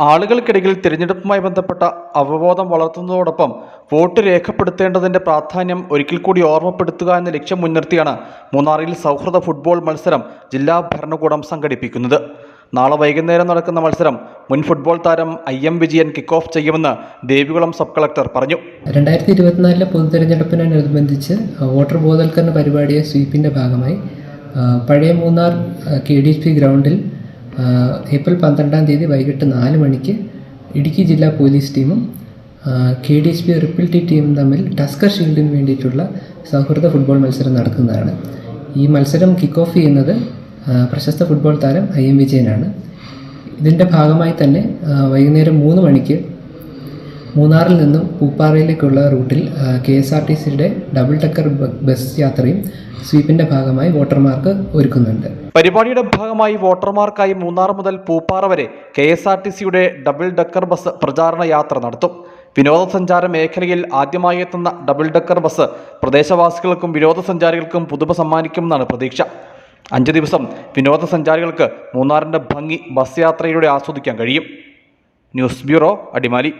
ആളുകൾക്കിടയിൽ തിരഞ്ഞെടുപ്പുമായി ബന്ധപ്പെട്ട അവബോധം വളർത്തുന്നതോടൊപ്പം വോട്ട് രേഖപ്പെടുത്തേണ്ടതിന്റെ പ്രാധാന്യം ഒരിക്കൽ കൂടി ഓർമ്മപ്പെടുത്തുക എന്ന ലക്ഷ്യം മുൻനിർത്തിയാണ് മൂന്നാറിൽ സൗഹൃദ ഫുട്ബോൾ മത്സരം ജില്ലാ ഭരണകൂടം സംഘടിപ്പിക്കുന്നത്. നാളെ വൈകുന്നേരം നടക്കുന്ന മത്സരം മുൻ ഫുട്ബോൾ താരം I M Vijayan kick off ചെയ്യുമെന്ന് ദേവികുളം സബ് കളക്ടർ പറഞ്ഞു. രണ്ടായിരത്തി ഇരുപത്തിനാലിലെ പൊതുതെരഞ്ഞെടുപ്പിനനുബന്ധിച്ച് വോട്ടർ ബോധവൽക്കരണ പരിപാടിയെ സ്വീപ്പിന്റെ ഭാഗമായി പഴയ മൂന്നാർ കെ ഡി പി ഗ്രൗണ്ടിൽ ഏപ്രിൽ പന്ത്രണ്ടാം തീയതി വൈകിട്ട് നാല് മണിക്ക് ഇടുക്കി ജില്ലാ പോലീസ് ടീമും K D S P ripple T ടീമും തമ്മിൽ ടസ്കർ ഷീൽഡിന് വേണ്ടിയിട്ടുള്ള സൗഹൃദ ഫുട്ബോൾ മത്സരം നടക്കുന്നതാണ്. ഈ മത്സരം കിക്ക് ഓഫ് ചെയ്യുന്നത് പ്രശസ്ത ഫുട്ബോൾ താരം ഐ എം വിജയനാണ്. ഇതിന്റെ ഭാഗമായി തന്നെ വൈകുന്നേരം മൂന്ന് മണിക്ക് മൂന്നാറിൽ നിന്നും പൂപ്പാറയിലേക്കുള്ള റൂട്ടിൽ കെ എസ് ആർ ടി സിയുടെ ഡബിൾ ടക്കർ ബസ് യാത്രയും സ്വീപിന്റെ ഭാഗമായി വോട്ടർമാർക്ക് ഒരുക്കുന്നുണ്ട്. പരിപാടിയുടെ ഭാഗമായി വോട്ടർമാർക്കായി മൂന്നാർ മുതൽ പൂപ്പാറ വരെ കെ എസ് ആർ ടി സിയുടെ ഡബിൾ ഡക്കർ ബസ് പ്രചാരണ യാത്ര നടത്തും. വിനോദസഞ്ചാര മേഖലയിൽ ആദ്യമായി എത്തുന്ന ഡബിൾ ഡക്കർ ബസ് പ്രദേശവാസികൾക്കും വിനോദസഞ്ചാരികൾക്കും പുതുമ സമ്മാനിക്കുമെന്നാണ് പ്രതീക്ഷ. അഞ്ച് ദിവസം വിനോദസഞ്ചാരികൾക്ക് മൂന്നാറിന്റെ ഭംഗി ബസ് യാത്രയിലൂടെ ആസ്വദിക്കാൻ കഴിയും. News bureau Adimali.